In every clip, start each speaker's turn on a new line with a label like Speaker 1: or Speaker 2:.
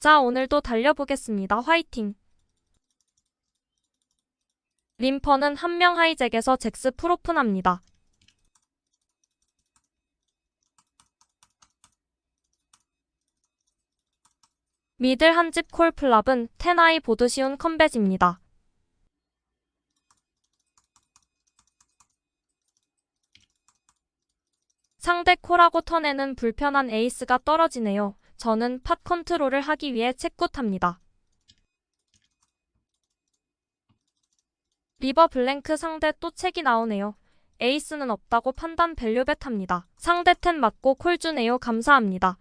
Speaker 1: 자, 오늘도 달려보겠습니다. 화이팅! 림퍼는 한 명 하이잭에서 잭스 프로픈합니다. 미들 한 집 콜플랍은 테나이 보드시운 컴뱃입니다. 상대 콜하고 턴에는 불편한 에이스가 떨어지네요. 저는 팟 컨트롤을 하기 위해 채굿합니다. 리버 블랭크 상대 또 책이 나오네요. 에이스는 없다고 판단 밸류벳 합니다. 상대 텐 맞고 콜 주네요. 감사합니다.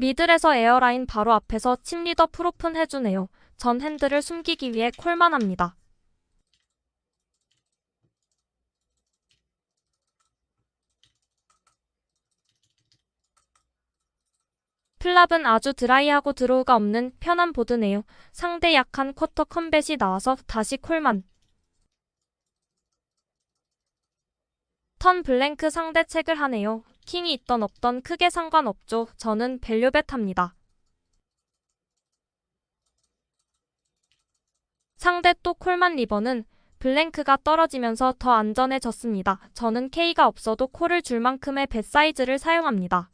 Speaker 1: 미들에서 에어라인 바로 앞에서 침리더 프로픈 해주네요. 전 핸들을 숨기기 위해 콜만 합니다. 플랍은 아주 드라이하고 드로우가 없는 편한 보드네요. 상대 약한 쿼터 컴뱃이 나와서 다시 콜만. 턴 블랭크 상대 책을 하네요. 킹이 있던 없던 크게 상관없죠. 저는 밸류벳 합니다. 상대 또 콜만 리버는 블랭크가 떨어지면서 더 안전해졌습니다. 저는 K가 없어도 콜을 줄 만큼의 배 사이즈를 사용합니다.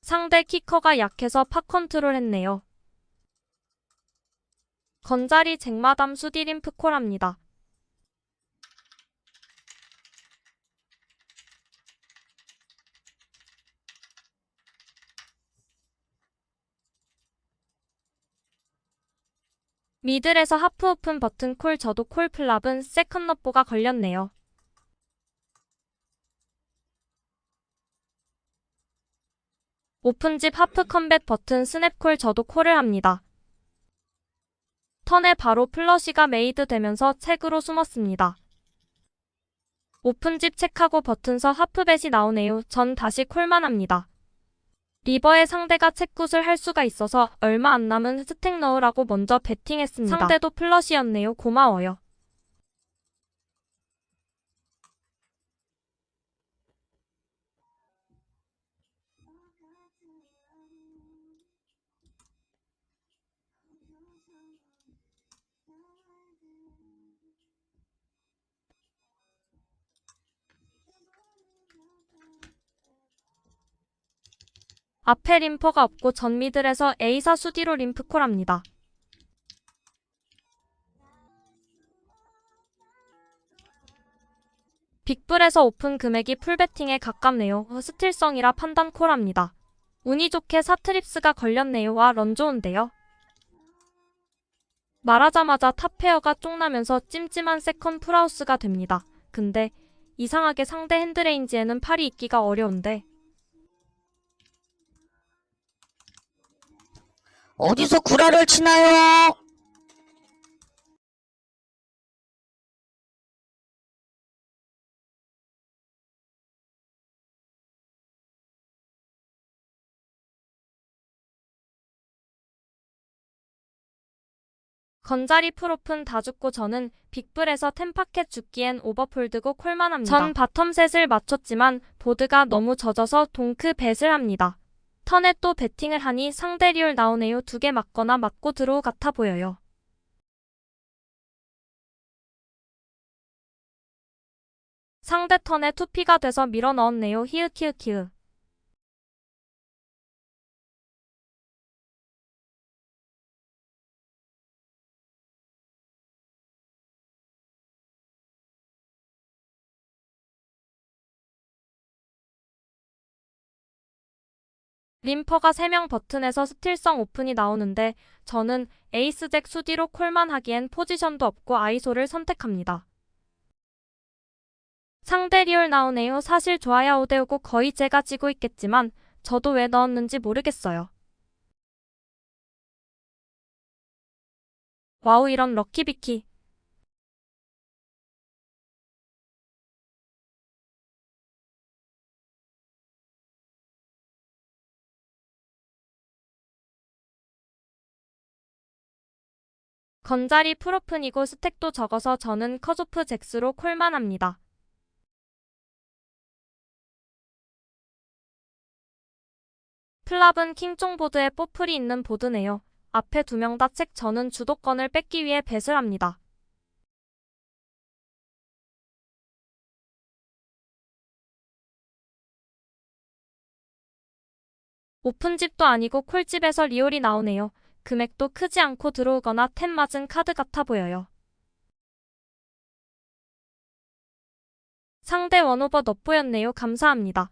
Speaker 1: 상대 키커가 약해서 파 컨트롤 했네요. 건자리 잭마담 수디림프 콜합니다. 미들에서 하프 오픈 버튼 콜 저도 콜 플랍은 세컨 너보가 걸렸네요. 오픈집 하프 컴뱃 버튼 스냅콜 저도 콜을 합니다. 턴에 바로 플러시가 메이드 되면서 책으로 숨었습니다. 오픈집 책하고 버튼서 하프벳이 나오네요. 전 다시 콜만 합니다. 리버의 상대가 책굿을 할 수가 있어서 얼마 안 남은 스택 넣으라고 먼저 베팅했습니다. 상대도 플러시였네요. 고마워요. 앞에 림퍼가 없고 전 미들에서 A사 수디로 림프콜합니다. 빅불에서 오픈 금액이 풀베팅에 가깝네요. 스틸성이라 판단 콜합니다. 운이 좋게 사트립스가 걸렸네요. 와, 런 좋은데요. 말하자마자 탑페어가 쫑나면서 찜찜한 세컨 풀하우스가 됩니다. 근데 이상하게 상대 핸드레인지에는 팔이 있기가 어려운데
Speaker 2: 어디서 구라를 치나요?
Speaker 1: 건자리 프로픈 다 죽고 저는 빅불에서 템파켓 죽기엔 오버폴드고 콜만 합니다. 전 바텀 셋을 맞췄지만 보드가 너무 젖어서 동크 뱃을 합니다. 턴에 또 배팅을 하니 상대 리얼 나오네요. 두 개 맞거나 맞고 들어오 같아 보여요. 상대 턴에 투피가 돼서 밀어 넣었네요. 히읗히읗히읗. 림퍼가 3명 버튼에서 스틸성 오픈이 나오는데 저는 에이스잭 수디로 콜만 하기엔 포지션도 없고 아이소를 선택합니다. 상대 리얼 나오네요. 사실 좋아야 5대5고 거의 제가 지고 있겠지만 저도 왜 넣었는지 모르겠어요. 와우 이런 럭키비키. 건자리 프로픈이고 스택도 적어서 저는 컷오프 잭스로 콜만 합니다. 플랍은 킹종 보드에 뽀플이 있는 보드네요. 앞에 두 명 다 책 저는 주도권을 뺏기 위해 뱃을 합니다. 오픈집도 아니고 콜집에서 리올이 나오네요. 금액도 크지 않고 들어오거나 템 맞은 카드 같아 보여요. 상대 원오버 넛보였네요. 감사합니다.